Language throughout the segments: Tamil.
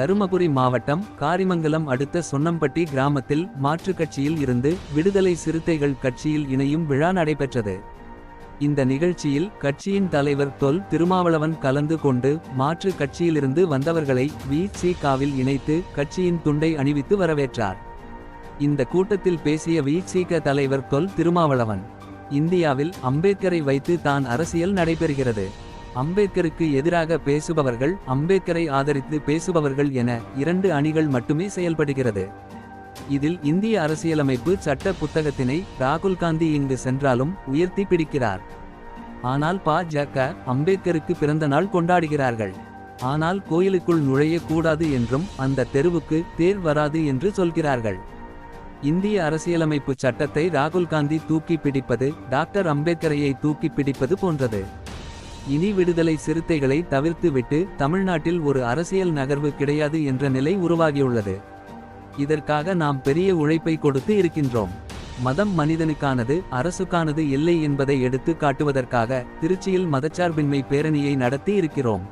தருமபுரி மாவட்டம் காரிமங்கலம் அடுத்த சொன்னம்பட்டி கிராமத்தில் மாற்றுக் கட்சியில் இருந்து விடுதலை சிறுத்தைகள் கட்சியில் இணையும் விழா நடைபெற்றது. இந்த நிகழ்ச்சியில் கட்சியின் தலைவர் தொல் திருமாவளவன் கலந்து கொண்டு மாற்று கட்சியிலிருந்து வந்தவர்களை வி. சி. காவில் இணைத்து கட்சியின் துண்டை அணிவித்து வரவேற்றார். இந்த கூட்டத்தில் பேசிய வி. சி. க. தலைவர் தொல் திருமாவளவன் இந்தியாவில் அம்பேத்கரை வைத்து தான் அரசியல் நடைபெறுகிறது. அம்பேத்கருக்கு எதிராக பேசுபவர்கள் அம்பேத்கரை ஆதரித்து பேசுபவர்கள் என இரண்டு அணிகள் மட்டுமே செயல்படுகிறது. இதில் இந்திய அரசியலமைப்பு சட்ட புத்தகத்தினை ராகுல் காந்தி இங்கு சென்றாலும் உயர்த்தி பிடிக்கிறார். ஆனால் பாஜக அம்பேத்கருக்கு பிறந்த நாள் கொண்டாடுகிறார்கள். ஆனால் கோயிலுக்குள் நுழைய கூடாது என்றும் அந்த தெருவுக்கு தேர் வராது என்று சொல்கிறார்கள். இந்திய அரசியலமைப்பு சட்டத்தை ராகுல் காந்தி தூக்கி பிடிப்பது டாக்டர் அம்பேத்கரையை தூக்கி பிடிப்பது போன்றது. இனி விடுதலை சிறுத்தைகளை தவிர்த்துவிட்டு தமிழ்நாட்டில் ஒரு அரசியல் நகர்வு கிடையாது என்ற நிலை உருவாகியுள்ளது. இதற்காக நாம் பெரிய உழைப்பை கொடுத்து இருக்கின்றோம். மதம் மனிதனுக்கானது அரசுக்கானது இல்லை என்பதை எடுத்து காட்டுவதற்காக திருச்சியில் மதச்சார்பின்மை பேரணியை நடத்தி இருக்கிறோம்.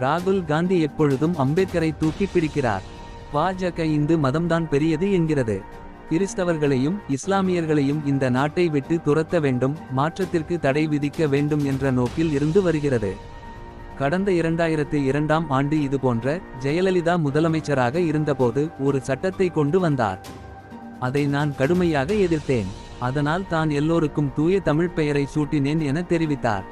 ராகுல் காந்தி எப்பொழுதும் அம்பேத்கரை தூக்கி பிடிக்கிறார். பாஜக இந்து மதம்தான் பெரியது என்கிறது. கிறிஸ்தவர்களையும் இஸ்லாமியர்களையும் இந்த நாட்டை விட்டு துரத்த வேண்டும் மாற்றத்திற்கு தடை விதிக்க வேண்டும் என்ற நோக்கில் இருந்து வருகிறது. கடந்த இரண்டாயிரத்து இரண்டாம் ஆண்டு இதுபோன்ற ஜெயலலிதா முதலமைச்சராக இருந்தபோது ஒரு சட்டத்தை கொண்டு வந்தார். அதை நான் கடுமையாக எதிர்த்தேன். அதனால் தான் எல்லோருக்கும் தூய தமிழ் பெயரை சூட்டினேன் என தெரிவித்தார்.